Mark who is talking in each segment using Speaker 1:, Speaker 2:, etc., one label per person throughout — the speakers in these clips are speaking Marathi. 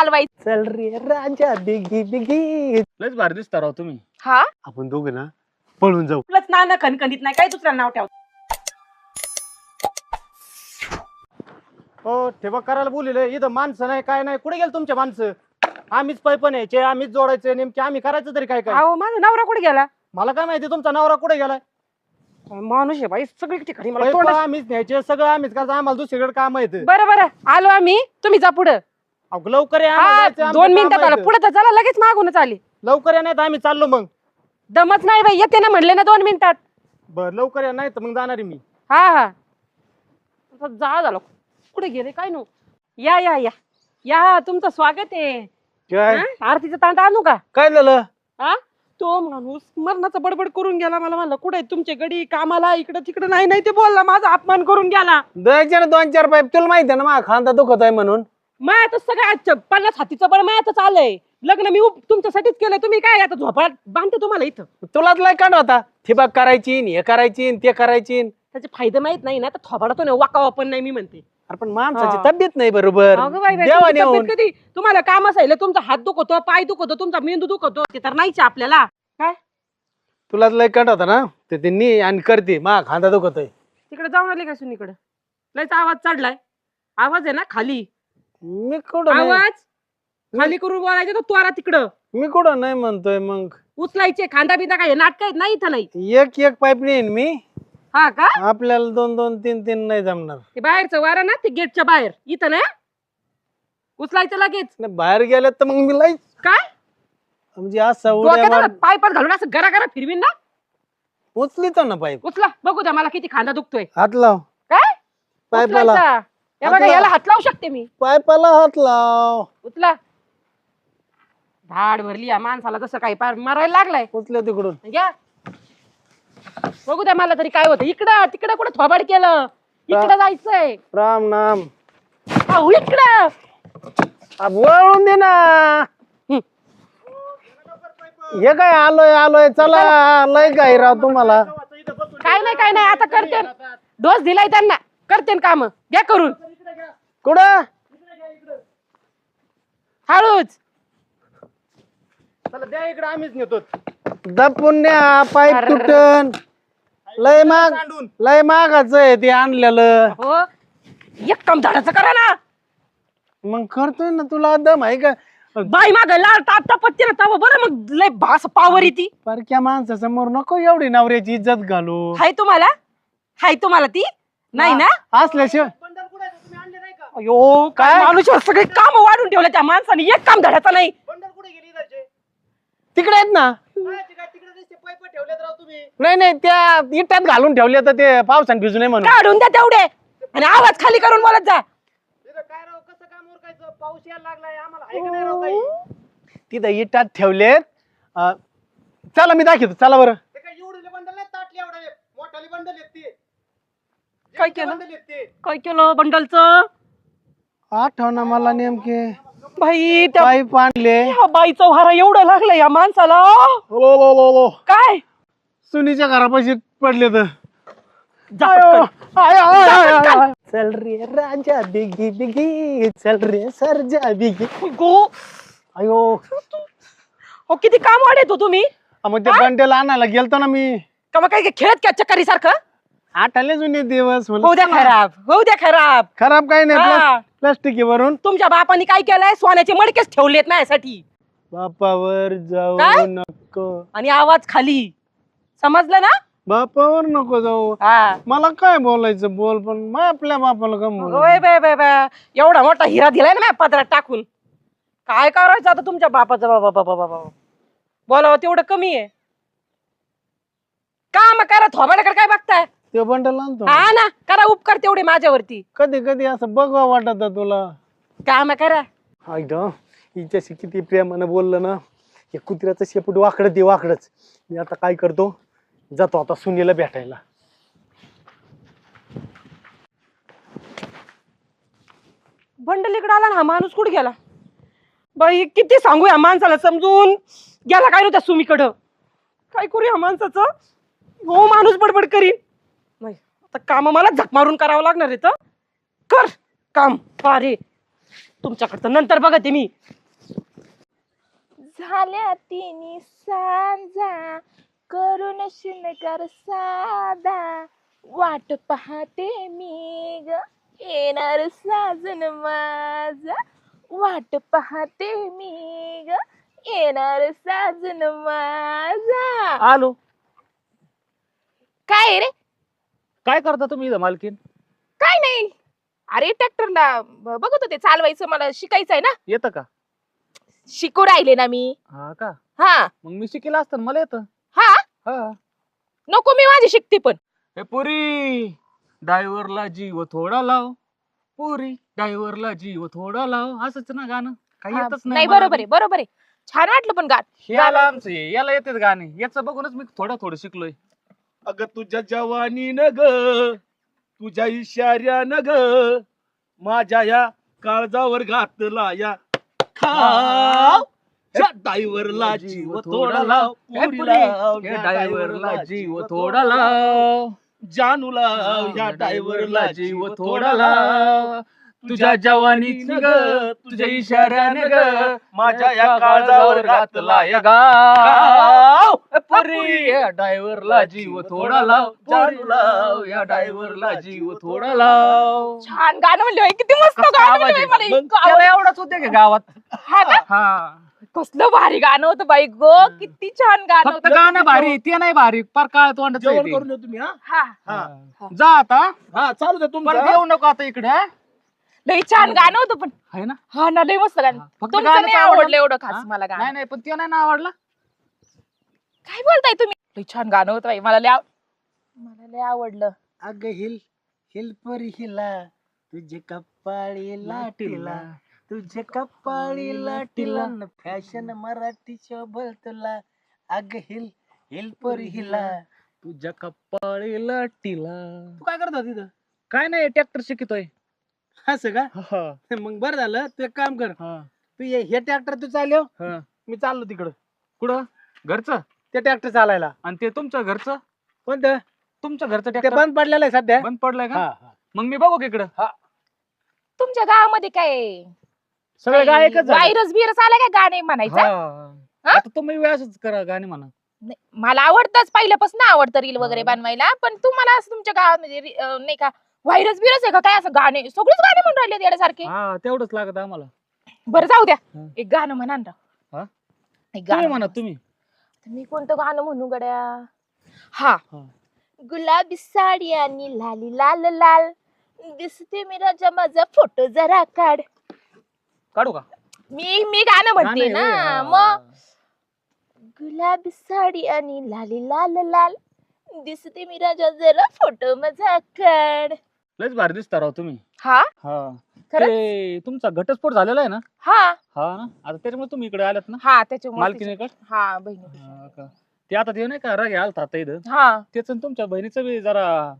Speaker 1: चालवायचं.
Speaker 2: चल रे राजा बिगी बिगी.
Speaker 3: लयच भारी दिसता राव तुम्ही.
Speaker 1: हा?
Speaker 2: आपण दोघं ना पळून जाऊ.
Speaker 4: आपलंच नाना खणखणीत नाही काय दुसऱ्याला नाव ठेव
Speaker 2: हो ठेवा करायला बोलिले इथं माणसं नाही काय नाही. कुठे गेले तुमचे माणसं? आम्हीच पैप न्यायचे आम्हीच जोडायचे नेमके आम्ही करायचं तरी काय काय
Speaker 4: अहो माझा नवरा कुठे गेला?
Speaker 2: मला काय माहिती तुमचा नवरा कुठे गेलाय
Speaker 4: माणूस आहे बाई सगळी ठिकाणी मला
Speaker 2: पैप
Speaker 4: तोंड
Speaker 2: आम्हीच न्यायचे सगळं आम्हीच करायचं आम्हाला दुसरीकडे काम येत
Speaker 4: बरं बरं. आलो आम्ही. तुम्ही जा पुढं.
Speaker 2: लवकर या
Speaker 4: हा
Speaker 2: आमचं
Speaker 4: दोन
Speaker 2: काम
Speaker 4: मिनिटात आला
Speaker 2: आहे
Speaker 4: पुढे तर चला लगेच मागूनच आली.
Speaker 2: लवकर या नाही तर आम्ही चाललो मग.
Speaker 4: दमच नाही बाई येते ना म्हणले ना दोन मिनिटात.
Speaker 2: बर लवकर या नाही तर मग जाणार आहे मी.
Speaker 4: हा हा. आता जाळ झालं. कुठे गेले काय नो? या या या. या तुमचं स्वागत आहे.
Speaker 2: काय?
Speaker 4: हा? आरतीचं तांट आणू का?
Speaker 2: काय झालं?
Speaker 4: हा? तो माणूस मरणाचा बडबड करून गेला मला म्हणलं कुठे तुमचे गडी? कामाला इकडं तिकडं नाही नाही ते बोलला माझा अपमान करून गेला.
Speaker 2: द्यायचे ना दोन चार पाईप. तुला माहिती आहे ना माझा खांदा दुखत आहे म्हणून.
Speaker 4: मायात सगळं पन्नास हातीचं बळ मायातच आलंय लग्न मी उप- तुमच्यासाठीच केलंय तुम्ही काय आता झोपाळ्यात बांधते तुम्हाला इथं.
Speaker 2: तुलाच लय काढ होता. ठिबक करायची न हे करायची न ते करायची. न.
Speaker 4: त्याचे फायदे माहीत नाही ना तर थोबाडा तो नाही वाकावा पण नाही मी म्हणते.
Speaker 2: अरे पण माणसाची
Speaker 4: हा.
Speaker 2: तब्येत नाही बरोबर.
Speaker 4: अगं बाई बाई,
Speaker 2: देवा
Speaker 4: तुमची
Speaker 2: नेऊन.
Speaker 4: तब्येत कधी? तुम्हाला काम असायला तुमचा हात दुखतो पाय दुखतो तुमचा मेंदू दुखतो ते तर नाहीच आपल्याला. काय?
Speaker 2: तुलाच लय काढ होता ना? ते ते नी आणि करते मा खांदा आहे
Speaker 4: तिकडे जाऊन आले का सुनीकडे? लयच आवाज चढलाय. आवाज आहे ना खाली.
Speaker 2: मी कुठं नाही.
Speaker 4: आवाज? खाली करून बोलायचं तो त्वरा तिकडं.
Speaker 2: मी कुठं नाही म्हणतोय मग?
Speaker 4: उचलायचे खांदा बिंदा काय नाटक आहेत नाही इथं नाही.
Speaker 2: एक एक पाईप नेईन मी.
Speaker 4: हा का?
Speaker 2: आपल्याला दोन दोन तीन तीन नाही जमणार.
Speaker 4: ते बाहेरचं वारा ना ते गेटच्या बाहेर. इथं ना उचलायचं लगेच.
Speaker 2: नाही, बाहेर गेले तर मग मी लई
Speaker 4: काय?
Speaker 2: म्हणजे असं उड्या
Speaker 4: डोक्यात
Speaker 2: मार
Speaker 4: आता पायपात घालून असं गरा गरा फिरवीन ना?
Speaker 2: उचलीतो ना पाईप.
Speaker 4: उचला बघू द्या मला किती खांदा दुखतोय.
Speaker 2: हात लाव.
Speaker 4: काय?
Speaker 2: पाईपाला
Speaker 4: उचलायचा. हे बघा याला हात लावू शकते मी.
Speaker 2: पाईपाला हात लाव.
Speaker 4: उचला. धाड भरली या माणसाला जसं काही पार मारायला लागलाय.
Speaker 2: उचल्या तिकडून.
Speaker 4: घ्या. बघू द्या मला तरी काय होतं. इकडं तिकडं कुठं थोबाड केलं? इकडं जायचंय.
Speaker 2: राम नाम.
Speaker 4: अहो, इकडं.
Speaker 2: आ, वळून दे ना.
Speaker 4: हं.
Speaker 2: हे काय आलोय आलोय? चला लय काय राव तुम्हाला.
Speaker 4: काय नाही काय नाही. आता करते. डोस दिलाय त्यांना. करते काम. घ्या करून.
Speaker 2: कुठं?
Speaker 4: हळूच.
Speaker 2: चला द्या इकडे आम्हीच नेतो. दपून न्या पाईप. तुटन. लय माग लय मागाच आहे ते आणलेलं.
Speaker 4: हो एक काम झाडाचं करा ना.
Speaker 2: मग करतोय ना तुला दम आहे का?
Speaker 4: बाई माग लाल ताप तापत्ती ना तवा बरं मग लय भास पावर येते.
Speaker 2: परक्या माणसासमोर नको एवढी नवऱ्याची इज्जत घालू.
Speaker 4: हाय तुम्हाला? हाय तुम्हाला ती? नाही ना?
Speaker 2: असल्याशिवाय
Speaker 4: अयो काय
Speaker 2: काय?
Speaker 4: माणूस सगळे काम वाढून ठेवले त्या माणसाने? एक काम धडाचं नाही.
Speaker 2: तिकडे आहेत ना. नाही नाही त्या इटात घालून ठेवले तर ते पावसाने भिजू नये म्हणून.
Speaker 4: काढून द्या तेवढे. आणि आवाज खाली करून बोलत जा.
Speaker 2: तिथं इटात ठेवलेत. अं, चला मी दाखवतो. चला बरं.
Speaker 4: काय केलं? काय केलं बंडलचं?
Speaker 2: आठव ना मला नेमके.
Speaker 4: बाई त्या
Speaker 2: पाईप आणले
Speaker 4: बाईचं व्हारा एवढं लागलं या माणसाला
Speaker 2: ओ, ओ, ओ, ओ.
Speaker 4: काय?
Speaker 2: सुनीच्या घरापाशी पडले तर.
Speaker 4: जा पटकन.
Speaker 2: चल रे राजा बिगी बिगी. चल रे सरजा बिगी.
Speaker 4: गो.
Speaker 2: अयो
Speaker 4: हो किती काम वाढेत हो तुम्ही?
Speaker 2: मग ते बंडेला आणायला गेलतो ना मी.
Speaker 4: का मग काय खेळत क्या चक्करी सारखं
Speaker 2: आठवले जुने दिवस
Speaker 4: होऊ द्या. खराब होऊ द्या खराब.
Speaker 2: खराब काही नाही
Speaker 4: हा.
Speaker 2: प्लास- आहे वरून
Speaker 4: तुमच्या बापाने काय केलंय? सोन्याचे मडकेच ठेवलेत माझ्यासाठी.
Speaker 2: बापावर जाऊ? नको.
Speaker 4: आणि आवाज खाली. समजलं ना?
Speaker 2: बापावर नको जाऊ.
Speaker 4: हा.
Speaker 2: मला काय बोलायचं? बोल पण मग आपल्या बापाला का बोलू?
Speaker 4: ओय बे बे बे. एवढा मोठा हिरा दिलाय ना पदरात टाकून. काय करायचं आता तुमच्या बापाचं? बाबा बाबा बाबा बोलावं तेवढं कमी आहे. का मग करा थोबाड्याकडे काय बघताय?
Speaker 2: ते बंडल आणतो
Speaker 4: हा ना करा उपकार तेवढे माझ्यावरती.
Speaker 2: कधी कधी असं बघवा वाटत तुला.
Speaker 4: का मग करा
Speaker 2: ऐकतो हिच्याशी किती प्रेमानं बोललं ना हे कुत्र्याचं शेपूट वाकडं ते वाकडच. मी आता काय करतो जातो आता सुनीला भेटायला.
Speaker 4: बंडल इकडे आला ना हा माणूस कुठे गेला? बाई किती सांगू या माणसाला समजून. गेला काय नव्हत्या सुमीकडं? काय करू या माणसाचं? हो माणूस बडबड करीन. आता काम मला झक मारून करावं लागणार आहे तर. कर काम. अरे तुमच्याकडचं नंतर बघते मी.
Speaker 1: झाल्या तिन्ही सांजा. करून शिनकर साधा. वाट पाहते मी ग. येणार साजन माझा. वाट पाहते मी ग. येणार साजन माझा.
Speaker 3: आलो.
Speaker 1: काय रे?
Speaker 3: काय करता तुम्ही इथं मालकीन?
Speaker 1: काय नाही. अरे ट्रॅक्टरला बघत होते चालवायचं मला शिकायचं आहे ना?
Speaker 3: येतं का?
Speaker 1: शिकू राहिले ना मी.
Speaker 3: हा का?
Speaker 1: हा.
Speaker 3: मग मी शिकेला असतं ना, मला येतं.
Speaker 1: हा?
Speaker 3: हा.
Speaker 1: नको मी माझी शिकते पण.
Speaker 3: हे पुरी ड्रायव्हरला जीव थोडा लाव. पुरी ड्रायव्हरला जीव थोडा लाव. असंच ना गाणं. काही
Speaker 1: हा,
Speaker 3: येतच
Speaker 1: नाही
Speaker 3: मला.
Speaker 1: बरोबर आहे बरोबर आहे. छान वाटलं पण गात
Speaker 3: हे आलं आमचं हे, याला येतात गाणे. याचं बघूनच मी थोडं थोडं शिकलोय.
Speaker 2: अगं तुझ्या जवानी न ग तुझ्या इशाऱ्यानं ग माझ्या या काळजावर घातला या खाव. ड्रायव्हरला जीव थोडा लाव. पुरीला या
Speaker 3: ड्रायव्हरला जीव थोडा लाव.
Speaker 2: जानू लाव. या ड्रायव्हरला
Speaker 3: जीव थोडा लाव. तुझ्या जवानीत ग तुझ्या इशाऱ्याने ग
Speaker 2: माझ्या या काळजावर घातला या
Speaker 3: गाव. पुरी या ड्रायव्हरला जीव थोडा लाव. जानू लाव. या ड्रायव्हरला जीव थोडा लाव.
Speaker 1: छान गाणं म्हणलं किती मस्त गाणं
Speaker 3: आवाज
Speaker 1: म्हणलं
Speaker 3: आहे?
Speaker 1: होय, मला
Speaker 3: मग
Speaker 1: इतकं
Speaker 3: त्याला
Speaker 1: आवडलं.
Speaker 3: एवढाच होते का गावात?
Speaker 1: हा का?
Speaker 3: हा.
Speaker 1: कसलं भारी गाणं होतं बाई गो किती छान गाणं
Speaker 3: फक्त
Speaker 1: होतं.
Speaker 3: गाणं भारी ते नाही भारी. पर काळ आहे
Speaker 2: जेवण. करून येऊ तुम्ही हा?
Speaker 1: हा.
Speaker 2: हा.
Speaker 3: जा आता.
Speaker 2: हा चालू दे
Speaker 3: परत
Speaker 2: तुमचं
Speaker 3: येऊ नको आता इकडे. हा?
Speaker 1: लई छान गाणं होतं पण.
Speaker 3: आहे ना?
Speaker 1: हा ना लई मस्त गाणं.
Speaker 3: फक्त
Speaker 1: तुमचं
Speaker 3: गाणंच
Speaker 1: नाही
Speaker 3: आवडलं
Speaker 1: आवडलं एवढं
Speaker 3: हा?
Speaker 1: खास मला गाणं.
Speaker 3: नाही नाही पण ते नाही ना आवडला?
Speaker 1: काय बोलताय तुम्ही? लई छान गाणं होतं बाई. मला लय आव- मला लय आवडलं.
Speaker 2: अग हिल हिल पर हिला तुझे कपाळी लाटीला तुझे कपाळी लाटीला फॅशन मराठी शोभल तुला. अग हिल हिल पर हिला
Speaker 3: तुझ्या कपाळीला टिला
Speaker 2: तू काय करतो तिथं?
Speaker 3: काय नाही ट्रॅक्टर शिकतोय.
Speaker 2: असं का?
Speaker 3: हा,
Speaker 2: मग बरं झालं तू एक काम कर.
Speaker 3: हा,
Speaker 2: तू ये- हे ट्रॅक्टर तू चालव.
Speaker 3: हा.
Speaker 2: मी चाललो तिकडं.
Speaker 3: कुठं? घरचं?
Speaker 2: ते ट्रॅक्टर चालायला.
Speaker 3: आणि ते तुमच्या घरचं?
Speaker 2: कोणतं?
Speaker 3: तुमच्या घरचं
Speaker 2: ते
Speaker 3: ट्रॅक्टर
Speaker 2: बंद पडलेलं आहे सध्या.
Speaker 3: बंद पडलंय का?
Speaker 2: हा, हा.
Speaker 3: मग मी बघू का इकडं
Speaker 1: तुमच्या गावामध्ये काय?
Speaker 3: सगळे गायकच झाले.
Speaker 1: व्हायरस बिरस आला काय गाणे म्हणायचं?
Speaker 3: हा.
Speaker 1: हा?
Speaker 3: आता तुम्ही व्यासच करा गाणे म्हणा.
Speaker 1: नाही, मला आवडतच. पहिल्यापासून आवडतं रील वगैरे
Speaker 3: हा.
Speaker 1: बनवायला. पण तुम्हाला असं तुमच्या गावामध्ये री- अं, नाही का व्हायरस बिरस आहे का? काय असं गाणे? सगळेच गाणे म्हणून राहिले येण्यासारखे
Speaker 3: हा तेवढंच लागत आम्हाला.
Speaker 1: बरं जाऊ द्या.
Speaker 3: हा.
Speaker 1: एक गाणं म्हणा ना.
Speaker 3: हा?
Speaker 1: एक
Speaker 3: तुम्ही
Speaker 1: गाणं
Speaker 3: म्हणा तुम्ही.
Speaker 1: मी कोणतं गाणं म्हणू गड्या? हा.
Speaker 3: हा.
Speaker 1: गुलाबी साडी आणि लाली लाल लाल. दिसते मी राजा माझा फोटो जरा काढ.
Speaker 3: काढू का?
Speaker 1: मी मी गाणं म्हणते
Speaker 3: गाणं आहे होय,
Speaker 1: ना
Speaker 3: हा.
Speaker 1: मग? गुलाबी साडी आणि लाली लाल लाल. दिसते मी राजा जरा फोटो माझा काढ.
Speaker 3: लयच भारी दिसता राव तुम्ही.
Speaker 1: हा?
Speaker 3: हा.
Speaker 1: खरंच?
Speaker 3: ते तुमचा घटस्फोट झालेला आहे ना?
Speaker 1: हा.
Speaker 3: हा ना? आता त्याच्यामुळे तुम्ही इकडे आलात ना?
Speaker 1: हा त्याच्यामुळे
Speaker 3: मालकीने
Speaker 1: हा बहिणी
Speaker 3: हा का? ते आता ते नाही का राग आलता आता इथं.
Speaker 1: हा.
Speaker 3: त्याच तुमच्या बहिणीचं बी जरा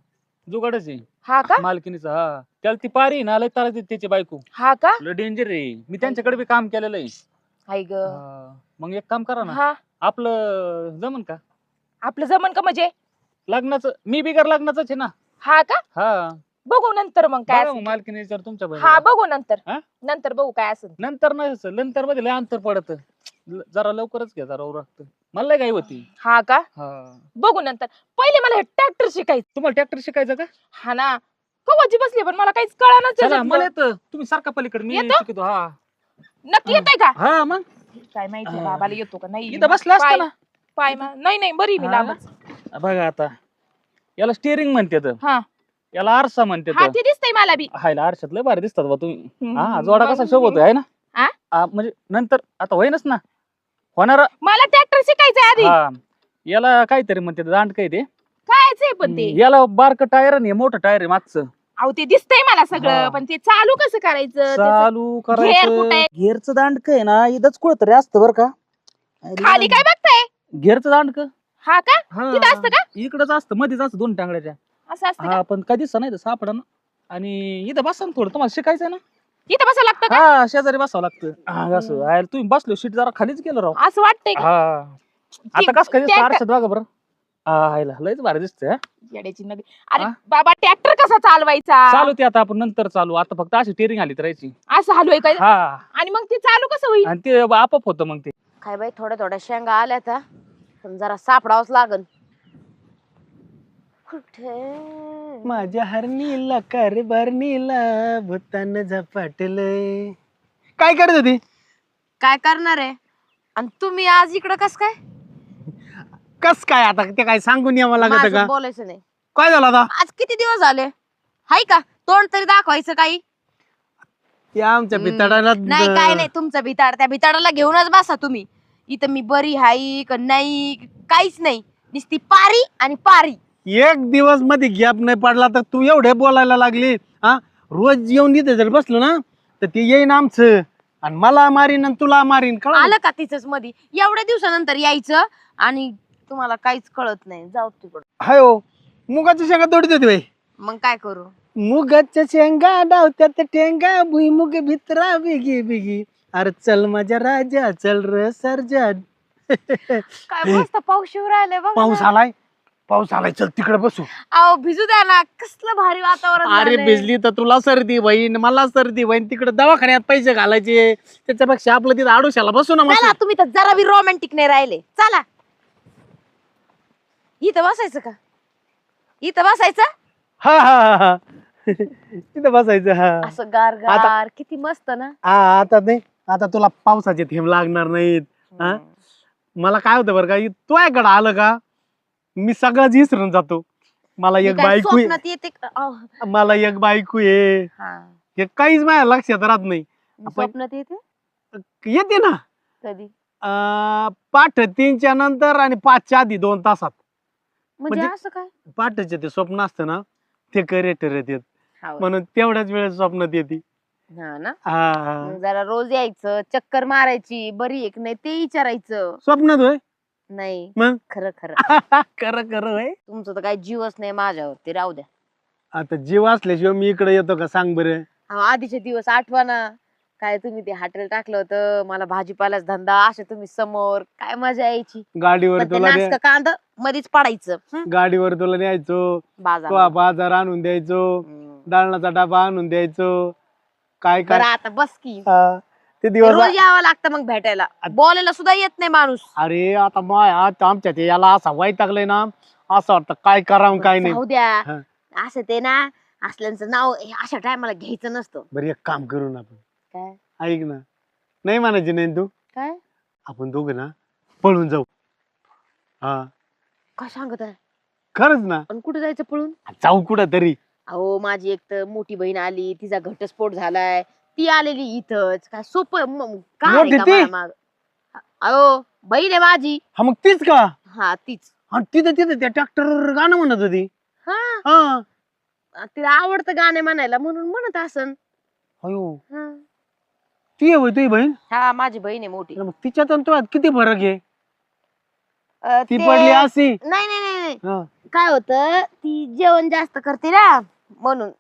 Speaker 3: जुगाडच आहे.
Speaker 1: हा का?
Speaker 3: मालकीनीचा हा. त्याला ती पारी आहे ना लय तारा त्याची बायको.
Speaker 1: हा का?
Speaker 3: लय डेंजर आहे. मी त्यांच्याकडे बी काम केलेलं आहे.
Speaker 1: आई ग.
Speaker 3: हा. मग एक काम करा ना.
Speaker 1: हा.
Speaker 3: आपलं जमन का?
Speaker 1: आपलं जमन का म्हणजे?
Speaker 3: लग्नाचं मी बिगर लग्नाचंच आहे ना.
Speaker 1: हा का?
Speaker 3: हा.
Speaker 1: बघू नंतर मग काय
Speaker 3: बघा
Speaker 1: असेल.
Speaker 3: मग मालकीने जर तुमच्या
Speaker 1: हा बघू नंतर.
Speaker 3: हा?
Speaker 1: नंतर बघू काय असेल.
Speaker 3: नंतर नाही असं. नंतर मध्ये लय अंतर पडत. जरा लवकरच घ्या जरा उरकत मला लय काय होती.
Speaker 1: हा का?
Speaker 3: हा.
Speaker 1: बघू नंतर. पहिले मला हे ट्रॅक्टर शिकायचं.
Speaker 3: तुम्हाला ट्रॅक्टर शिकायचं का?
Speaker 1: हा ना. कवाची बसली पण मला काहीच
Speaker 3: चला मला येतं. तुम्ही सारखा पलीकडे मी
Speaker 1: येतं?
Speaker 3: शिकतो. हा.
Speaker 1: नक्की येतंय का?
Speaker 3: हा मग.
Speaker 1: काय माहिती
Speaker 3: हा.
Speaker 1: बाबाला येतो का नाही?
Speaker 3: इथं बसला असता ना.
Speaker 1: पाय मा- नाही नाही बरी मी
Speaker 3: हा?
Speaker 1: लांबच.
Speaker 3: बघा आता. याला स्टिअरिंग म्हणतात
Speaker 1: हा.
Speaker 3: याला आरसा
Speaker 1: हा
Speaker 3: म्हणतात
Speaker 1: ते दिसतंय मला बी.
Speaker 3: हायला आरशात लय भारी दिसतात बा तुम्ही. हा जोडा कसा शोभतोय आहे ना?
Speaker 1: हा?
Speaker 3: हा, म्हणजे नंतर आता होईनच ना. होणार
Speaker 1: मला ट्रॅक्टर शिकायचंय आधी.
Speaker 3: हा याला काहीतरी म्हणते दांड काय ते.
Speaker 1: कायच पण ते?
Speaker 3: याला बारक टायर आणि हे मोठं टायर आहे मागचं.
Speaker 1: अहो ते दिसतंय मला
Speaker 3: हा.
Speaker 1: सगळं पण ते चालू कसं करायचं? त्याचं-
Speaker 3: चालू
Speaker 1: घेर
Speaker 3: करायचं.
Speaker 1: कुठे
Speaker 3: घेरचं दांडक आहे ना इथंच कुठतरी असतं बरं का.
Speaker 1: खाली काय बघताय?
Speaker 3: घेरचं दांडक?
Speaker 1: हा का? तिथं असतं का?
Speaker 3: इकडच असतं मध्येच असतं दोन टांगड्याच्या.
Speaker 1: असं असतं का?
Speaker 3: हा पण कधीच नाही सापडा ना. आणि इथं बसा ना थोडं तुम्हाला शिकायचंय ना.
Speaker 1: इथं बसावं लागतं का?
Speaker 3: हा शेजारी बसावं लागतं. हा, असं. आहे. तुम्ही बसलो सीट जरा खालीच गेलो राव.
Speaker 1: असं वाटतंय का?
Speaker 3: हा. आता कस काय आरशात बघा बरं. आयला लयच भारी दिसतंय हा.
Speaker 1: येड्याची नग अरे
Speaker 3: हा?
Speaker 1: बाबा ट्रॅक्टर कसा चालवायचा?
Speaker 3: चालू ते आता आपण नंतर चालू. आता फक्त अशी टेरिंग आली तर राहायची.
Speaker 1: असं हलवाय काय
Speaker 3: हा.
Speaker 1: आणि मग ते चालू कसं होईल?
Speaker 3: आणि ते आपोआप होतं मग ते.
Speaker 5: काय बाई थोड्या थोड्या शेंगा आल्या त्या पण जरा सापडावच लागल कुठे?
Speaker 2: माझ्या हरणीला कारभारणीला भूतान झपाटलंय. काय करत होती?
Speaker 5: काय करणार आहे? आणि तुम्ही आज इकडं कस काय?
Speaker 2: कस काय आता? ते काय सांगून यावं लागत
Speaker 5: माझं
Speaker 2: का?
Speaker 5: बोलायचं नाही.
Speaker 2: काय झालं आता?
Speaker 5: आज किती दिवस झाले? हाय का? तोंड तरी दाखवायचं काही.
Speaker 2: ते आमच्या
Speaker 5: हम्म.
Speaker 2: बिताडाला
Speaker 5: नाही काय नाही. तुमचं भिताड त्या भिताडाला घेऊनच बसा तुम्ही. इथं मी बरी हाई का नाही काहीच नाही. नुसती पारी आणि पारी.
Speaker 2: एक दिवसमध्ये गॅप नाही पडला तर तू एवढे बोलायला लागली हा? रोज येऊन इथे जर बसलो ना तर ते येईन आमचं. आणि मला मारीन आणि तुला मारीन कळलं?
Speaker 5: आलं का तिचंच मध्ये एवढ्या दिवसानंतर यायचं आणि तुम्हाला काहीच कळत नाही. जाऊ तिकडं
Speaker 2: हाय हो. मुगाच्या शेंगा तोडत होती बाई.
Speaker 5: मग काय करू?
Speaker 2: मुगाच्या शेंगा डावत्यात टेंगा भुईमुग भित्रा बिगी बिगी. अरे चल माझ्या राजा चल र सरजा.
Speaker 5: काय मस्त पाऊस येऊ राहिले बघ
Speaker 2: पाऊस आलाय? पाऊस आलाय चल तिकडे बसू.
Speaker 5: अहो भिजू द्या ना कसलं भारी वातावरण
Speaker 2: अरे
Speaker 5: झालंय.
Speaker 2: भिजली तर तुला सर्दी बहीण मला सर्दी बहीण तिकडे दवाखान्यात पैसे घालायचे त्याच्यापेक्षा आपलं तिथं आडोशाला बसू ना मस्त.
Speaker 5: चला तुम्ही तर जरा बी रोमॅन्टिक नाही राहिले. चला. इथं बसायचं का? इथं बसायचं?
Speaker 2: हा हा हा हा. तिथं बसायचं हा.
Speaker 5: असं गार गार किती मस्त ना.
Speaker 2: हा आता नाही आता तुला पावसाचे थेंब लागणार नाहीत हा? मला काय होतं बरं का तू याकडे आलं का? मी सगळंच विसरून जातो. मला एक बायको आहे-
Speaker 5: स्वप्नात येते का? अहो,
Speaker 2: मला एक बायको आहे.
Speaker 5: हा.
Speaker 2: हे काहीच माझ्या लक्षात राहत नाही.
Speaker 5: मी
Speaker 2: आपण-
Speaker 5: स्वप्नात येते?
Speaker 2: येते ना.
Speaker 5: कधी?
Speaker 2: अं, पाठ तीनच्या नंतर आणि पाचच्या आधी दोन तासात.
Speaker 5: म्हणजे
Speaker 2: म्हणजे-
Speaker 5: असं काय?
Speaker 2: पाठचे ते स्वप्न असतं ना ते करेक्टर येतात
Speaker 5: हाव.
Speaker 2: म्हणून तेवढ्याच वेळेस स्वप्नात येते.
Speaker 5: हा ना?
Speaker 2: हा, हा.
Speaker 5: मग जरा रोज यायचं चक्कर मारायची बरी एक नाही ते विचारायचं.
Speaker 2: स्वप्नात होय?
Speaker 5: नाही.
Speaker 2: मग?
Speaker 5: खरं खरं.
Speaker 2: खरं खरं होय?
Speaker 5: तुमचं तर काही जीवच नाही माझ्यावरती राहू द्या.
Speaker 2: आता जीव असल्याशिवाय मी इकडे येतो का? सांग बरं.
Speaker 5: अहो, आधीचे दिवस आठवा ना. काय तुम्ही ते हॉटेल टाकलं होतं मला भाजीपालाच धंदा असे तुम्ही समोर काय मजा यायची?
Speaker 2: गाडीवर
Speaker 5: पण ते
Speaker 2: तुला
Speaker 5: नासकं कांद मध्येच पडायचं हं?
Speaker 2: गाडीवर तुला न्यायचो. तो
Speaker 5: बाजार
Speaker 2: बाजार आणून द्यायचो. दाळणाचा डबा आणून द्यायचो. काय
Speaker 5: बरं
Speaker 2: काय
Speaker 5: आता बस की.
Speaker 2: हा, ते दिवस
Speaker 5: रोज यावं लागतं मग भेटायला. बोलायला सुद्धा येत नाही माणूस.
Speaker 2: अरे आता माय आता आमच्या ते याला असा वाईट टाकलंय ना असं वाटतं काय करावं काय नाही.
Speaker 5: जाऊ द्या.
Speaker 2: हा.
Speaker 5: असं ते ना असल्यांचं नाव हे अशा टायमाला घ्यायचं नसतं.
Speaker 2: बरं एक काम करू ना आपण.
Speaker 5: काय?
Speaker 2: ऐक ना. नाही म्हणायची नाही तू?
Speaker 5: काय?
Speaker 2: आपण दोघं ना पळून जाऊ. हा.
Speaker 5: काय सांगत आहे?
Speaker 2: खरंच ना.
Speaker 5: आणि कुठे जायचं पळून?
Speaker 2: जाऊ कुठं तरी.
Speaker 5: अहो माझी एक तर मोठी बहीण आली तिचा घटस्फोट झालाय. ती आलेली इथंच. काय सोपं काय
Speaker 2: मोठी
Speaker 5: का
Speaker 2: ती?
Speaker 5: मला माग अहो बहीण आहे माझी.
Speaker 2: हा मग तीच का?
Speaker 5: हा तीच.
Speaker 2: आणि तिथं तिथं त्या ट्रॅक्टरवर गाणं म्हणत होती.
Speaker 5: हा?
Speaker 2: हा.
Speaker 5: तिला आवडतं गाणे म्हणायला म्हणून म्हणत असन.
Speaker 2: अयो.
Speaker 5: हा.
Speaker 2: ती आहे होय तुझी बहीण?
Speaker 5: हा माझी बहीण आहे मोठी.
Speaker 2: मग तिच्यात आणि तुझ्यात किती फरक आहे?
Speaker 5: अं,
Speaker 2: ती
Speaker 5: ते-
Speaker 2: पडली अशी.
Speaker 5: नाही नाही नाही नाही.
Speaker 2: हा.
Speaker 5: काय होतं ती जेवण जास्त करते ना म्हणून.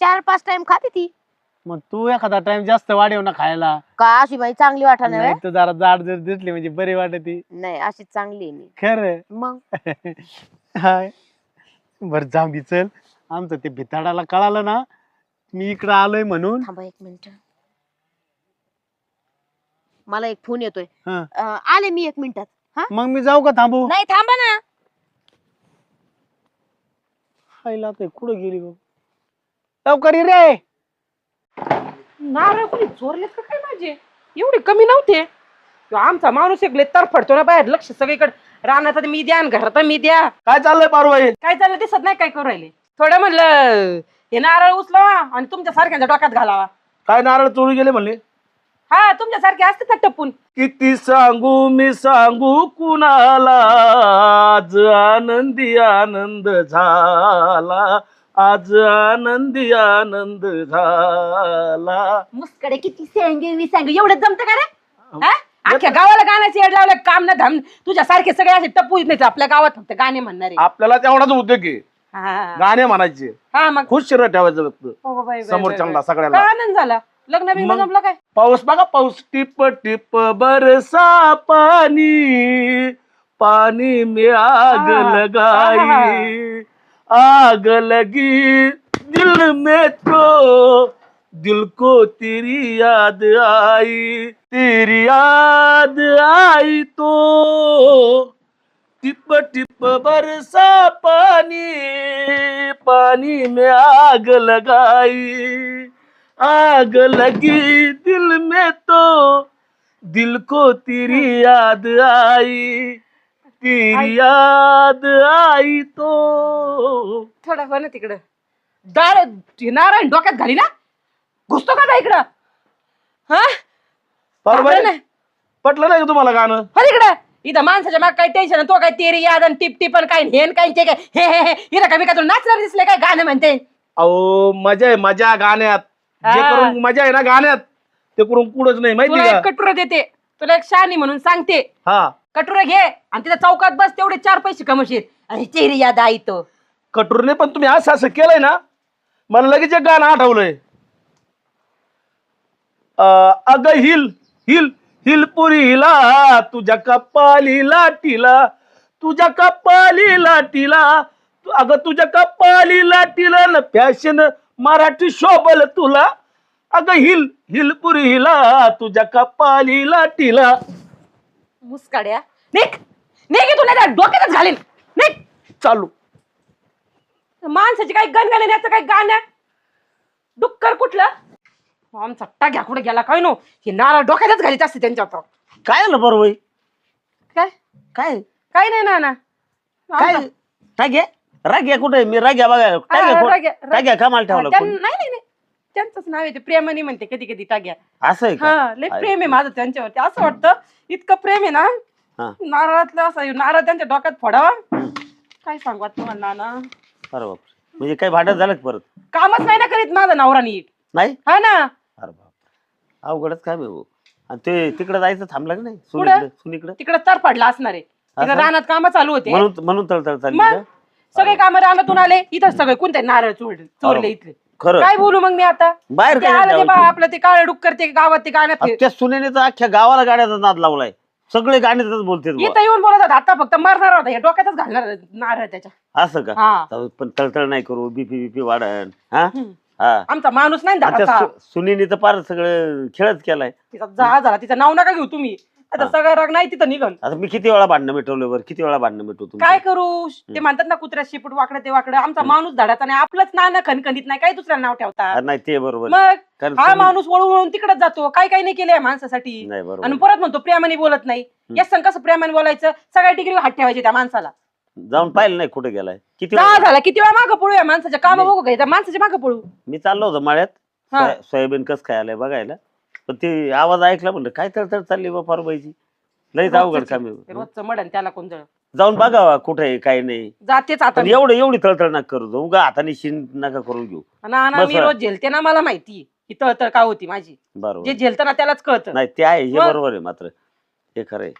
Speaker 5: चार पाच टाइम खाते ती.
Speaker 2: मग तू एखादा टाइम जास्त वाढव ना खायला.
Speaker 5: का अशी माझी चांगली वाटा
Speaker 2: नाही तर जरा जाड जर दिसली म्हणजे बरी वाटते.
Speaker 5: नाही अशी चांगली आहे मी.
Speaker 2: खरं?
Speaker 5: मग?
Speaker 2: हाय. बर जाऊ दे चल. आमचं ते भिताडाला कळालं ना मी इकडं आलोय म्हणून.
Speaker 5: थांबा एक मिनिट. मला एक फोन येतोय.
Speaker 2: हा.
Speaker 5: अं, आले मी एक मिनिटात. हा?
Speaker 2: मग मी जाऊ का थांबू?
Speaker 5: नाही थांबा ना.
Speaker 2: खायला ते कुठं गेली गं? लवकर ये रे.
Speaker 5: नारळ कोणी चोरलेत का काय माझे? एवढे कमी नव्हते. आमचा माणूस एक तर फडतो ना बाहेर लक्ष सगळीकडे. रानात मी द्या आणि घरात मी द्या.
Speaker 6: काय चाललंय पारुबाई?
Speaker 5: काय चाललं दिसत नाही काय करू राहिले. थोडं म्हणलं हे नारळ उचलावा आणि तुमच्या सारख्यांच्या डोक्यात घालावा.
Speaker 6: काय नारळ चोरी गेले म्हणले?
Speaker 5: हा तुमच्या सारखे असते ना टप्पून
Speaker 6: किती सांगू मी सांगू कुणाला? आज आनंदी आनंद झाला. आज आनंदी आनंद झाला.
Speaker 5: मुसकडे किती सांगे मी सांगू एवढं जमतं का रे? हा? अख्ख्या गावाला गाण्याचे येड लावलं काम ना धाम तुझ्या सारखे सगळे असे टप्पू नाही आपल्या गावात फक्त गाणे म्हणणारे.
Speaker 6: आपल्याला तेवढाच उद्योग आहे.
Speaker 5: हा.
Speaker 6: गाणे म्हणायचे.
Speaker 5: हा, मग?
Speaker 6: खुश शिरत ठेवायचं फक्त.
Speaker 5: हो, बाई, बाई,
Speaker 6: समोर
Speaker 5: बाई,
Speaker 6: चांगला
Speaker 5: बाई.
Speaker 6: सगळ्याला.
Speaker 5: काय आनंद झाला? लग्न बिग्न
Speaker 6: मग?
Speaker 5: जमलं काय?
Speaker 6: पाऊस बघा पाऊस टिप टिप बरसा पाणी. पानी में आग लगाई आग लगी दिल में तो दिल को तेरी याद आई, तेरी याद आई तो। टिप टिप बरसा पानी पानी में आग लगाई। आग लगी दिल में तो दिल को तेरी याद आई। तेरी याद आई तो।
Speaker 4: थोडा पण ना तिकडं. डाळ हे नारायण डोक्यात घाली ना. घुसतो का नाही इकडं? हा?
Speaker 6: बरोबर
Speaker 4: नाही.
Speaker 6: पटलं नाही का तुम्हाला गाणं?
Speaker 4: हो तिकडं. इथं माणसाच्या माग काय टेन्शन तो काय तेरी याद आणि टिप टिप आणि काय हेन काय ते काय. हे हे हे. इथं कमी काय तुला नाचणार दिसले काय गाणं म्हणते?
Speaker 6: अहो मजा आहे मजा गाण्यात. जे
Speaker 4: हा.
Speaker 6: करून मजा आहे ना गाण्यात ते करून कुठंच नाही
Speaker 4: तुला
Speaker 6: माहिती
Speaker 4: एक
Speaker 6: का
Speaker 4: कटुरा देते. तुला एक शानी म्हणून सांगते.
Speaker 6: हा.
Speaker 4: कटुरा घे आणि तिथे चौकात बस तेवढे चार पैसे कमवशील. आणि चेहरी याद आई तो.
Speaker 6: कटोरने पण तुम्ही असं असं केलंय ना? मला लगेच एक गाणं आठवलंय. अं, अगं हिल हिल हिलपुरीला हिला तुझ्या कपाली लाटीला तुझ्या कपाली लाटीला तू- अगं तुझ्या कपाली लाटीला न फॅशन मराठी शोभल तुला. अगं हिल हिलपुरी हिला तुझ्या कपाली लाटीला.
Speaker 4: मुसकाड्या. निक निक तुला त्या डोक्यातच घालीन. निक
Speaker 6: चालू.
Speaker 4: माणसाची काय गण घालीन याचं काय गाणं डुक्कर कुठलं? आमचा टाक्या कुठे गेला काय नो? हे नारळ डोक्यातच घालीत असते त्यांच्या आता.
Speaker 6: काय आलं बरोबर
Speaker 4: काय?
Speaker 6: काय?
Speaker 4: काय नाही ना ना
Speaker 6: काय राग्या राग्या कुठे मी राग्या
Speaker 4: हा,
Speaker 6: टाग्या कुठं-
Speaker 4: राग्या-
Speaker 6: टाग्या कामाला ठेवला कोण?
Speaker 4: नाही नाही नाही. त्यांचंच नाव आहे ते प्रेमाने म्हणते कधी कधी टाग्या.
Speaker 6: असं आहे का?
Speaker 4: हा लय प्रेम आहे माझं त्यांच्यावरती. असं वाटतं इतकं प्रेम आहे
Speaker 6: हा.
Speaker 4: ना नारळातलं असं नारळ त्यांच्या डोक्यात फोडावा. काय सांगू आता तुम्हाला नाना?
Speaker 6: अरे बाप म्हणजे काय भांडण झालं का परत?
Speaker 4: कामच नाही ना करीत माझा नवरा नीट.
Speaker 6: नाही?
Speaker 4: हा ना.
Speaker 6: अरे बाप अवघडच काय भाऊ आणि ते तिकडे जायचं थांबलं का नाही? सुनीकडे सुनीकडे?
Speaker 4: तिकडे तर पडला असणार. आहे तिकडे
Speaker 6: असं?
Speaker 4: रानात कामं चालू होते.
Speaker 6: म्हणून म्हणून तळतळ चालली
Speaker 4: मग
Speaker 6: का?
Speaker 4: सगळे काम रानातून आले इथं सगळे कोणते नारळ चोरले चोरले. इथले?
Speaker 6: खरं.
Speaker 4: काय बोलू मग मी आता?
Speaker 6: बाहेर
Speaker 4: ते
Speaker 6: काय
Speaker 4: आलं ते
Speaker 6: ठेवायचं?
Speaker 4: बा आपलं ते काळ डुक्कर ते गावात ते
Speaker 6: अहो, त्या सुनेने तर अख्ख्या गावाला गाड्याचा नाद लावलाय. सगळे गाण्यातच बोलते
Speaker 4: इथं येऊन बोलत होता आता फक्त मरणार होता हे डोक्यातच घालणार नारळ त्याच्या.
Speaker 6: असं का?
Speaker 4: हा.
Speaker 6: जाऊ, पण तळतळ नाही करू बीपी बीपी वाढन हा?
Speaker 4: हम्म.
Speaker 6: हा.
Speaker 4: आमचा माणूस नाही
Speaker 6: आणि त्या सु- सुनीने तर फार सगळं खेळच केलाय.
Speaker 4: तिचा जा झाला तिचं नाव नका घेऊ तुम्ही. आता. सगळं राग नाही तिथं निघन.
Speaker 6: आता मी किती वेळा भांडणं मिटवलं बरं? किती वेळा भांडणं मिटवतो तुमचं?
Speaker 4: काय करू? ते म्हणतात ना कुत्र्या शिपूट वाकडं ते वाकडं. आमचा माणूस धडाचा नाही. आपलंच नाना खणखणीत नाही. काय दुसऱ्या नाव ठेवता.
Speaker 6: अरे नाही ते बरोबर.
Speaker 4: मग
Speaker 6: कारण
Speaker 4: हा माणूस वळून वळून तिकडेच जातो. काय काय नाही केलंय माणसासाठी.
Speaker 6: नाही बरोबर.
Speaker 4: आणि परत म्हणतो प्रेमाने बोलत नाही. या संग कसं प्रेमाने बोलायचं? सगळ्या डिग्री हात ठेवायचे त्या माणसाला.
Speaker 6: जाऊन पाहिलं नाही कुठे गेलाय. किती वेळा
Speaker 4: झाला. किती वेळा मागं पळू या माणसाच्या? काम
Speaker 6: नाही.
Speaker 4: बघू घ्यायचा माणसाच्या मागं पळू.
Speaker 6: मी चाललो होतो माळ्यात.
Speaker 4: हा.
Speaker 6: सोया- सोयाबीन कस आलंय बघायला. पण ते आवाज ऐकला म्हणलं काय तळतळ चालली बा पारबाईची लईच अवघड काम आहे.
Speaker 4: रोजचं त्याला कोण जळ.
Speaker 6: जाऊन बघावा कुठे काय नाही.
Speaker 4: जातेच आता
Speaker 6: पण एवढं एवढी तळतळ नका करू जाऊ उगा हाताने शिन नका करून घेऊ.
Speaker 4: ना ना
Speaker 6: बस
Speaker 4: मी. रोज झेलते ना मला माहिती की तळतळ का होती माझी?
Speaker 6: बरोबर.
Speaker 4: जे झेलतं ना त्यालाच कळतं.
Speaker 6: नाही ते आहे हे
Speaker 4: मग?
Speaker 6: बरोबर आहे मात्र. हे खरं आहे.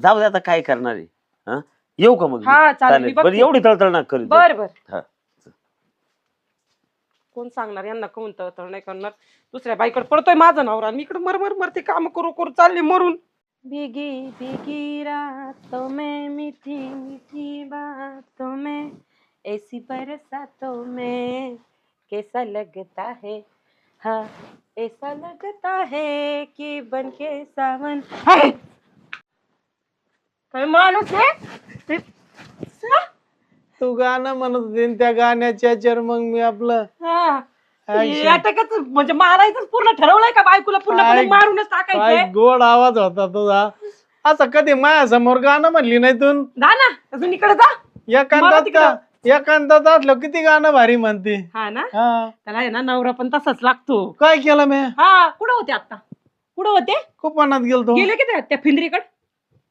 Speaker 6: जाऊ दे आता काय करणार आहे? हा? येऊ का मग मी?
Speaker 4: हा, चालेल, मी
Speaker 6: बरं. एवढी तळतळ नका करू
Speaker 4: बर बर.
Speaker 6: हा.
Speaker 4: कोण सांगणार? यांना कोण तळतळ नाही करणार? दुसऱ्या बाईकडे पडतोय माझा नवरा मी इकडे मर मर मरते काम करू करू चालले मरून. भीगी भीगी रातों में मीठी मीठी बातों में ऐसी बरसातों में कैसा लगता है? हाँ ऐसा लगता है कि बन के सावन? काय माणूस आहे
Speaker 2: तू गाणं म्हणत होती आणि त्या गाण्याच्या याच्यावर मग मी आपलं
Speaker 4: हा.
Speaker 2: Action.
Speaker 4: अटकच म्हणजे मारायचं पूर्ण ठरवलंय का बायकोला
Speaker 2: काय-
Speaker 4: मारूनच
Speaker 2: काय
Speaker 4: टाकायचंय
Speaker 2: गोड आवाज होता तुझा. असं कधी माझ्यासमोर गाणं म्हणली नाही तू?
Speaker 4: जा ना अजून इकडे जा.
Speaker 2: एकांतात
Speaker 4: तिकडं.
Speaker 2: का एकांतात असलं किती गाणं भारी म्हणते.
Speaker 4: हा ना?
Speaker 2: हा.
Speaker 4: त्याला आहे ना नवरा पण तसाच लागतो.
Speaker 2: काय केलं मी?
Speaker 4: हा कुठं होते आता कुठं होते?
Speaker 2: खूप मनात गेलतो.
Speaker 4: गेले की ते त्या फिंदरीकडे?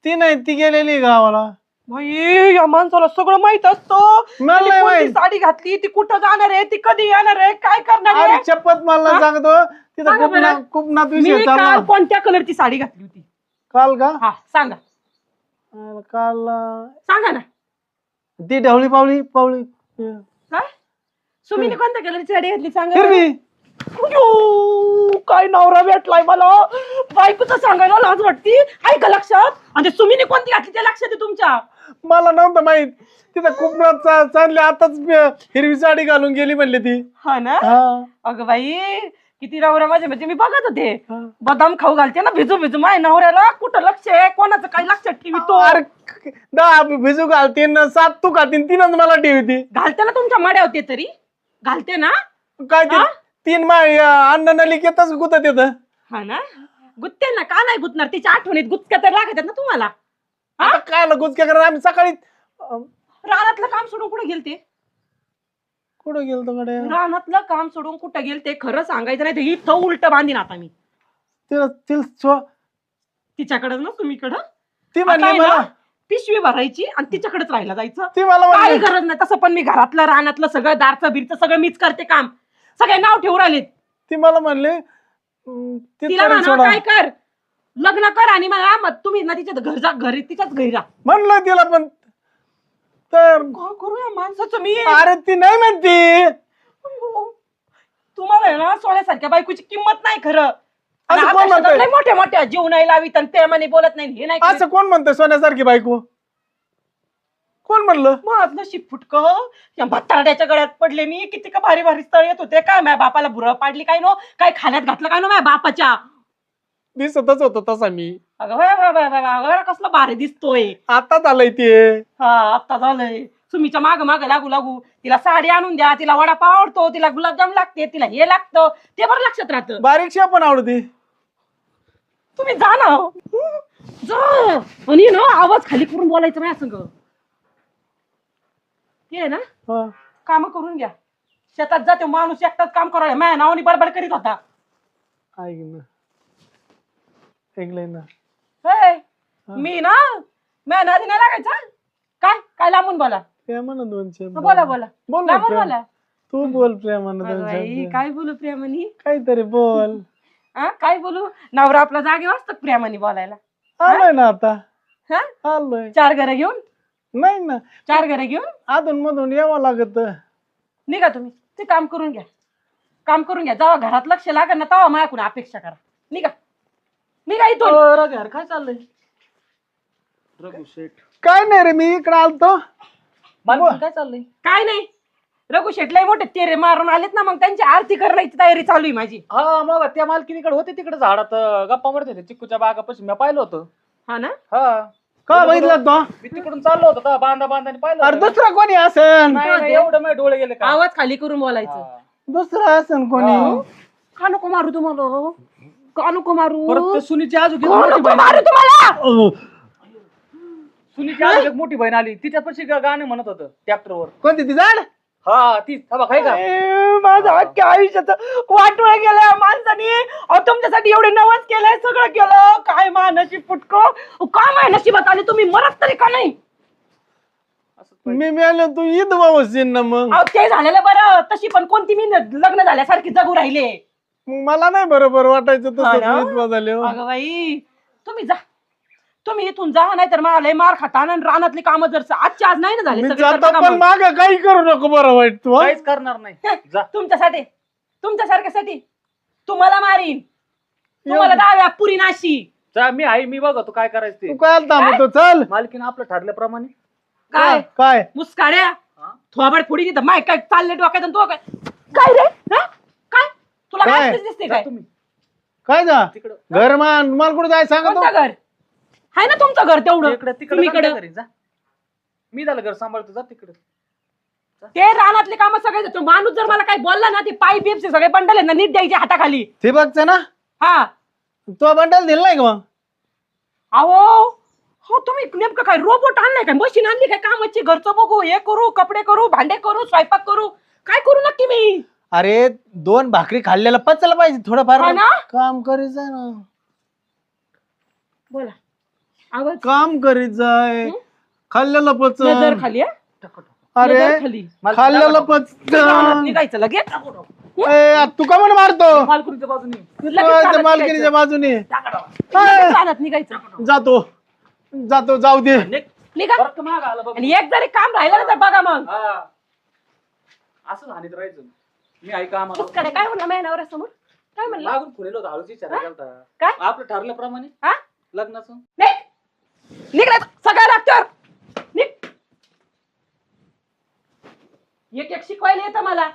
Speaker 2: ती नाही ती गेलेली गावाला.
Speaker 4: बाई या माणसाला सगळं माहीत असतं.
Speaker 2: मला
Speaker 4: ती
Speaker 2: नाही
Speaker 4: कोणती
Speaker 2: माहीत.
Speaker 4: साडी घातली ती कुठं जाणार आहे ती कधी येणार आहे काय करणार
Speaker 2: अरे
Speaker 4: आहे?
Speaker 2: शपथ मला
Speaker 4: हा?
Speaker 2: सांगतो. तिथं
Speaker 4: सांगा
Speaker 2: खूप ना
Speaker 4: बरं.
Speaker 2: खूप नात
Speaker 4: मी
Speaker 2: विषय चालला.
Speaker 4: काल कोणत्या कलरची साडी घातली होती?
Speaker 2: काल का?
Speaker 4: हा सांगा.
Speaker 2: अरे काल अं,
Speaker 4: सांगा ना.
Speaker 2: ती ढवळी पावळी पावळी.
Speaker 4: काय सुमीने कोणत्या कलरची साडी घातली सांगा
Speaker 2: हिरवी.
Speaker 4: अयो, काय नवरा भेटलाय मला? बायकोचं सांगायला लाज वाटती? ऐका लक्षात? आणि ते सुमीने कोणती घातली ते लक्षात आहे तुमच्या?
Speaker 2: मला नव्हतं माहीत. तिथं खूप चांगली आताच हिरवी साडी घालून गेली म्हणली ती.
Speaker 4: हा ना?
Speaker 2: हा.
Speaker 4: अगं बाई किती नवरा माझे म्हणजे मी बघत होते. बदाम खाऊ घालते ना भिजू भिजू. माझ्या नवऱ्याला कुठं लक्ष आहे? कोणाचं काही लक्षात ठेवी तो?
Speaker 2: अरे दहा भिजू घालतीन सात तू घालतीन तीनच मला ठेवती
Speaker 4: घालते ना तुमच्या माड्या होते तरी? घालते ना?
Speaker 2: काय ते?
Speaker 4: हा?
Speaker 2: तीन मा अन्न नलिकेतच गुतत येत.
Speaker 4: हा ना? गुत्ते ना का नाही गुतणार? तिच्या आठवणीत गुतक्या तर लागतात ना तुम्हाला.
Speaker 2: आता काय गुचक्या करा आम्ही सकाळी अं,
Speaker 4: रानातलं काम सोडून कुठे गेलते?
Speaker 2: कुठं गेलतो कडे
Speaker 4: रानातलं काम सोडून कुठं गेलते? खरं सांगायचं नाही तर ही थो उलट बांधीन आता मी.
Speaker 2: तिला तिला स्व-
Speaker 4: तिच्याकडे ना तुम्हीकडं?
Speaker 2: ती
Speaker 4: आता
Speaker 2: म्हणली
Speaker 4: आहे ना,
Speaker 2: मला
Speaker 4: पिशवी भरायची आणि तिच्याकडेच राहायला जायचं.
Speaker 2: ती मला
Speaker 4: काही
Speaker 2: म्हणली
Speaker 4: गरज नाही. तसं पण मी घरातलं रानातलं सगळं दारचं बिरचं सगळं मीच करते काम. सगळे नाव ठेवून राहिलेत.
Speaker 2: ती मला म्हणली अं, ती
Speaker 4: तिला म्हणा
Speaker 2: सोडा.
Speaker 4: काय कर? लग्न कर आणि मला मग तुम्ही ना तिच्या घर जा घरी तिच्याच घरी राहा.
Speaker 2: म्हणलं तिला पण. तर
Speaker 4: काय करूया माणसाचं मी?
Speaker 2: अरे ती नाही म्हणती.
Speaker 4: तुम्हाला आहे ना सोळ्यासारख्या बायकोची किंमत नाही खरं.
Speaker 2: असं कोण म्हणतंय?
Speaker 4: मोठ्या मोठ्या जीव नाही लावित आणि ते म्हणे बोलत नाही हे नाही करीत.
Speaker 2: असं कोण म्हणतंय सोन्यासारखी बायको? कोण म्हणलं?
Speaker 4: मग नशीब फुटक. या भत्तारड्याच्या गळ्यात पडले मी. किती का भारी भारी स्थळ येत होते. काय माझ्या बापाला भुरळ पाडली काय नो? काय खाण्यात घातलं काय नो माझ्या बापाच्या?
Speaker 2: दिसतच होतो तसा मी.
Speaker 4: अगं कसला भारी दिसतोय.
Speaker 2: आता झालंय ते.
Speaker 4: हा आता झालंय. सुमीच्या माग माग लागू लागू. तिला साडी आणून द्या. तिला वडापाव आवडतो. तिला गुलाबजाम लागते. तिला हे लागतं. ते बरं लक्षात राहतं.
Speaker 2: बारीकशा पण आवडते
Speaker 4: तुम्ही जा ना. जा. आणि ना आवाज खाली करून बोलायचं माझ्या संग. ते आहे ना.
Speaker 2: हा.
Speaker 4: काम करून घ्या. शेतात जाते माणूस एकटाच काम करायला माझ्या नावाने बडबड करीत होता.
Speaker 2: ऐकलंय ना.
Speaker 4: हे, मी ना माझ्या नादी नाही लागायचा? काय? काय लांबून बोला?
Speaker 2: प्रेमानं दोन शब्द
Speaker 4: बोला बोला.
Speaker 2: बोल. ना
Speaker 4: लांबून
Speaker 2: प्रेम.
Speaker 4: बोला.
Speaker 2: तू बोल प्रेमानं
Speaker 4: अगं
Speaker 2: दोन
Speaker 4: बाई,
Speaker 2: शब्द
Speaker 4: काय बोलू प्रेमानी?
Speaker 2: काहीतरी बोल.
Speaker 4: हा काय बोलू? नवरा आपला जागे वाचतो प्रेमानी बोलायला.
Speaker 2: आलोय ना आता.
Speaker 4: हा?
Speaker 2: आलोय.
Speaker 4: चार घरं घेऊन?
Speaker 2: नाही ना.
Speaker 4: चार घरं घेऊन?
Speaker 2: अधून मधून यावं लागत.
Speaker 4: निघा तुम्ही. ते काम करून घ्या. काम करून घ्या. जेव्हा घरात लक्ष लागेल ना तेव्हा माझ्याकडून अपेक्षा करा. निघा. निघा इथून.
Speaker 3: रघुयार काय चाललंय? रघु शेठ.
Speaker 2: काय नाही रे मी इकडे आलतो.
Speaker 3: काय चाललंय?
Speaker 4: काय नाही. रघु शेटलाही मोठे तेरे मारून आलेत ना मग त्यांची आरती करण्याची तयारी चालू आहे माझी.
Speaker 3: हा मग त्या मालकीनीकडे होते तिकडे झाडात. गप्पा मारत होते. चिक्कूच्या बागापाशी मी पाहिलं होतं.
Speaker 4: हा ना?
Speaker 3: हा.
Speaker 2: का बघितलं तो?
Speaker 3: मी तिकडून चाललो होतो तेव्हा बांधा बांधाने पाहिलं
Speaker 2: अरे. दुसरा कोणी असन
Speaker 3: नाही, नाही, एवढं माझे डोळे गेले का?
Speaker 4: आवाज खाली करून बोलायचं.
Speaker 3: हा.
Speaker 2: दुसरा असन कोणी?
Speaker 3: हा.
Speaker 4: का नको मारू तुम्हाला? का नको मारू?
Speaker 3: परत ते सुनीची आजू
Speaker 4: का
Speaker 3: मोठी
Speaker 4: नको
Speaker 3: बहीण
Speaker 4: मारू
Speaker 3: आली.
Speaker 4: तुम्हाला?
Speaker 3: सुनीची आजू एक मोठी बहीण आली. तिच्यापाशी गा- गाणं म्हणत होतं ट्रॅक्टरवर.
Speaker 2: कोणती ती झाड?
Speaker 3: हा ती हा का
Speaker 4: ए, माझं अख्ख्या आयुष्यात वाटोळ गेलं माणसाने. अहो, तुमच्यासाठी एवढे नवस केलंय सगळं केलं. काय मा नशीब फुटक? काय माय नशिबात आले तुम्ही? मरत तरी का नाही?
Speaker 3: असंच पाहिजे.
Speaker 2: मी मिळालो तू ईद ना मग.
Speaker 4: अहो, ते झालेलं बरं. तशी पण कोणती मी न- लग्न झाल्यासारखी जगू राहिले.
Speaker 2: मग मला नाही बरोबर वाटायचं
Speaker 4: हा ना?
Speaker 2: तसं ईद झाले
Speaker 4: अगं बाई तुम्ही जा. तुम्ही इथून जा नाही तर मला लय मार खाता. आणि रानातली कामं जर स- आजच्या आज नाही ना झाले
Speaker 2: मी
Speaker 4: सगळे
Speaker 2: जातो
Speaker 4: करता
Speaker 2: पण
Speaker 4: कामं.
Speaker 2: माग काही करू नको बरं वाईट तू हा?
Speaker 3: काहीच करणार नाही. जा.
Speaker 4: तुमच्यासाठी तुमच्यासारख्यासाठी तुम्हाला मारीन. तुम्हाला डाव्या पुरी नाशी.
Speaker 3: जा मी आहे मी बघ तू काय करायचं
Speaker 2: तू.
Speaker 3: ते
Speaker 2: काय थांबतो चल.
Speaker 3: मालकीन आपलं ठरल्याप्रमाणे.
Speaker 4: काय?
Speaker 2: काय?
Speaker 4: मुस्काड्या?
Speaker 3: हा?
Speaker 4: थोबाड फोडी तिथं माय काय चालले डोक्यात आणि तो काय काय रे? हा? काय? तुला
Speaker 2: काय?
Speaker 4: काय दिसते
Speaker 3: जा
Speaker 4: काय?
Speaker 3: तुम्ही.
Speaker 2: काय जा?
Speaker 3: तिकडं.
Speaker 2: घर मान मला कुठे जाय सांगा
Speaker 4: कोणतं घर? आहे ना तुमचं घर तेवढं.
Speaker 3: तिकडे तिकडे
Speaker 4: इकडं.
Speaker 3: घरी जा. मी झालं घर सांभाळतो जा तिकडे.
Speaker 4: ते रानातले काम सगळे देतो माणूस जर मला काही बोलला ना ते पाईप बिपचे सगळे बंडल आहे ना नीट द्यायचे हाताखाली.
Speaker 2: ते बघचं ना
Speaker 4: हा.
Speaker 2: तो बंडल दिला नाही का मग?
Speaker 4: अहो हो तुम्ही नेमकं काय रोबोट आणलाय काय? मशीन आणली काय? कामाची घरचं बघू हे करू कपडे करू भांडे करू स्वयंपाक करू. काय करू नक्की मी?
Speaker 2: अरे दोन भाकरी खाल्ल्याला पचायला पाहिजे थोडंफार.
Speaker 4: हा ना?
Speaker 2: काम जाय ना.
Speaker 4: बोला. आवाज.
Speaker 2: काम करीत जाय. खाल्ल्याला पच
Speaker 4: नजर खाली हा?
Speaker 2: अरे
Speaker 4: नजर खाली. निघायचं लगेच
Speaker 2: ए, तू का म्हणून मारतो?
Speaker 3: मालकुनीच्या बाजूने.
Speaker 4: लगेच निघायचं.
Speaker 2: बाजूने.
Speaker 4: लगेच रानात निघायचं.
Speaker 2: जातो. जातो जाऊ दे.
Speaker 4: निघा.
Speaker 3: परत माग आला बघ.
Speaker 4: आणि एक जरी काम राहिलं ना तर बघा मग.
Speaker 3: हा. असंच हानीत राहायचं. मी ऐका आम्हाला?
Speaker 4: काय म्हणला माझ्या नवऱ्यासमोर? काय म्हणला?
Speaker 3: मागून खुलेलो होतो हळूच होता
Speaker 4: काय?
Speaker 3: आपलं ठरल्याप्रमाणे.
Speaker 4: हा?
Speaker 3: लग्नाचं.
Speaker 4: निघ. निघ रे, सगळ्या रस्त्यावर निघ. एक एक शिकवायला येतं मला.